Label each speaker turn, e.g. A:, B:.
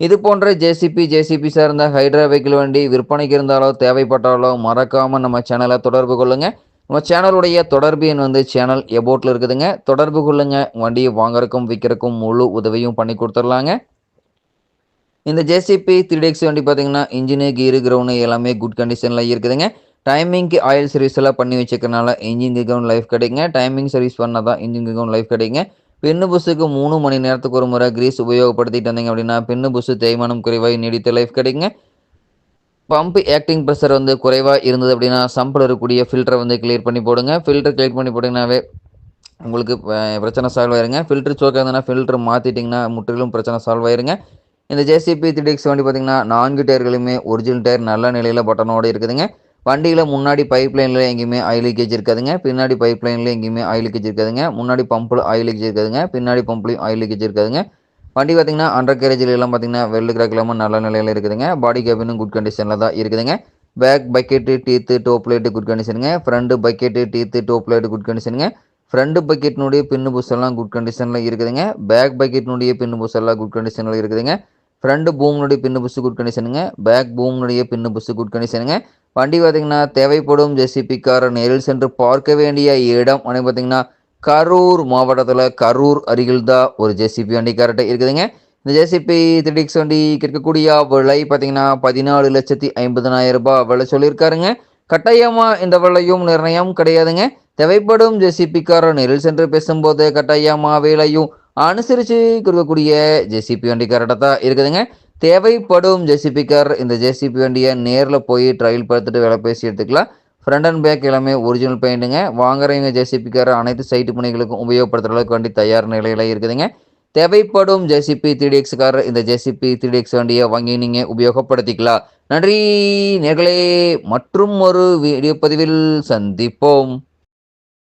A: இது போன்ற JCB JCB சார்ந்த ஹைட்ரா வெஹிக்கிள் வண்டி விற்பனைக்கு இருந்தாலோ தேவைப்பட்டாலோ மறக்காமல் நம்ம சேனலை தொடர்பு கொள்ளுங்கள் நம்ம சேனலுடைய தொடர்பு எண் வந்து சேனல் எபோட்டில் இருக்குதுங்க. தொடர்பு கொள்ளுங்க. வண்டியை வாங்குறதுக்கும் விற்கிறக்கும் முழு உதவியும் பண்ணி கொடுத்துர்லாங்க இந்த ஜேசிபி த்ரீ வண்டி பார்த்தீங்கன்னா இன்ஜினு கீரு கிரவுண்டு எல்லாமே குட் கண்டிஷனில் இருக்குதுங்க. டைமிங்க்கு ஆயில் சர்வீஸ் எல்லாம் பண்ணி வச்சுக்கிறனால இன்ஜின் கிரவுண்ட் லைஃப் கிடைக்குங்க. டைமிங் சர்வீஸ் பண்ணால் தான் இன்ஜின் கிரவுண்ட் லைஃப் கிடைக்குங்க. பின்னு புஸ்ஸுக்கு மூணு மணி நேரத்துக்கு ஒரு முறை கிரீஸ் உபயோகப்படுத்திட்டு வந்தீங்க அப்படின்னா பின்னு புஸ்ஸு தேய்மானம் குறைவாக நீடித்த லைஃப் கிடைக்குங்க. பம்ப் ஆக்டிங் ப்ரெஷர் வந்து குறைவாக இருந்தது அப்படின்னா சம்பில் இருக்கக்கூடிய ஃபில்டரை வந்து கிளியர் பண்ணி போடுங்க. ஃபில்டர் கிளியர் பண்ணி போட்டிங்கனாவே உங்களுக்கு பிரச்சனை சால்வ் ஆயிருங்க. ஃபில்டர் சோக்காக இருந்ததுன்னா ஃபில்டர் மாற்றிட்டிங்கன்னா முற்றிலும் பிரச்சனை சால்வ் ஆயிருங்க. இந்த ஜேசிபி த்ரீ எக்ஸ் வண்டி பார்த்தீங்கன்னா நான்கு டயர்களுமே ஒரிஜினல் டயர் நல்ல நிலையில் பட்டனோடு இருக்குதுங்க. வண்டியில் முன்னாடி பைப் லைனில் எங்கேயுமே ஆயில் லீக்கேஜ் இருக்காதுங்க. பின்னாடி பைப் லைனில் எங்கேயுமே ஆயில் லீக்கேஜ் இருக்காதுங்க. முன்னாடி பம்பில் ஆயில் லீக்கேஜ் இருக்காதுங்க. பின்னாடி பம்ப்லையும் ஆயில் லீக்கேஜ் இருக்காதுங்க. வண்டி பார்த்தீங்கன்னா அண்டர் கேரேஜில் எல்லாம் பார்த்தீங்கன்னா வெள்ளு கிராக் இல்லாமல் நல்ல நிலையில் இருக்குதுங்க. பாடி கேபினும் குட் கண்டிஷனில் தான் இருக்குதுங்க. Back bucket teeth top light good கண்டிஷனுங்க front bucket teeth top light good கண்டிஷனுங்க front பக்கெட்னுடைய பின்னு புஸ் குட் கண்டிஷனில் இருக்குதுங்க. பேக் பக்கெட்னுடைய பின்னு புஸ் எல்லாம் குட் கண்டிஷனில் இருக்குதுங்க. ஃப்ரண்ட் பூம்னுடைய பின்னு புஸ் குட் கண்டிஷனுங்க பேக் பூம்னுடைய பின்னு புஸ் குட் கண்டிஷனுங்க வண்டி பார்த்தீங்கன்னா தேவைப்படும் ஜெசிபி காரை நேரில் சென்று பார்க்க வேண்டிய இடம். அப்படின்னு பார்த்தீங்கன்னா கரூர் மாவட்டத்தில் கரூர் அருகில் தான் ஒரு ஜேசிபி வண்டி கரெக்டாக இருக்குதுங்க. இந்த ஜேசிபி த்ரீடிக்ஸ் வண்டி கேட்கக்கூடிய விலை பார்த்தீங்கன்னா பதினாலு லட்சத்தி ஐம்பதனாயிரம் ரூபாய் விலை சொல்லியிருக்காருங்க. கட்டாயமாக இந்த விலையும் நிர்ணயம் கிடையாதுங்க. தேவைப்படும் ஜேசிபி காரை நேரில் சென்று பேசும்போது கட்டாயமாக விலையும் அனுசரித்து கொடுக்கக்கூடிய ஜேசிபி வண்டி கரெக்டாக தான் இருக்குதுங்க. தேவைப்படும் ஜேசிபி கார் இந்த ஜேசிபி வண்டியை நேரில் போய் ட்ரையல் பார்த்துட்டு வேலை பேசி எடுத்துக்கலாம். ஃப்ரண்ட் அண்ட் பேக் எல்லாமே ஒரிஜினல் பெயிண்ட்டுங்க வாங்குறவங்க ஜேசிபி கார் அனைத்து சைட்டு பணிகளுக்கும் உபயோகப்படுத்துகிற அளவுக்கு வண்டி தயார் நிலையில் இருக்குதுங்க. தேவைப்படும் JCB three D X car இந்த ஜேசிபி த்ரீடிஎக்ஸ் வண்டியை வாங்கி நீங்கள் உபயோகப்படுத்திக்கலாம். நன்றி நேர்களே. மற்றும் ஒரு வீடியோ பதிவில் சந்திப்போம்.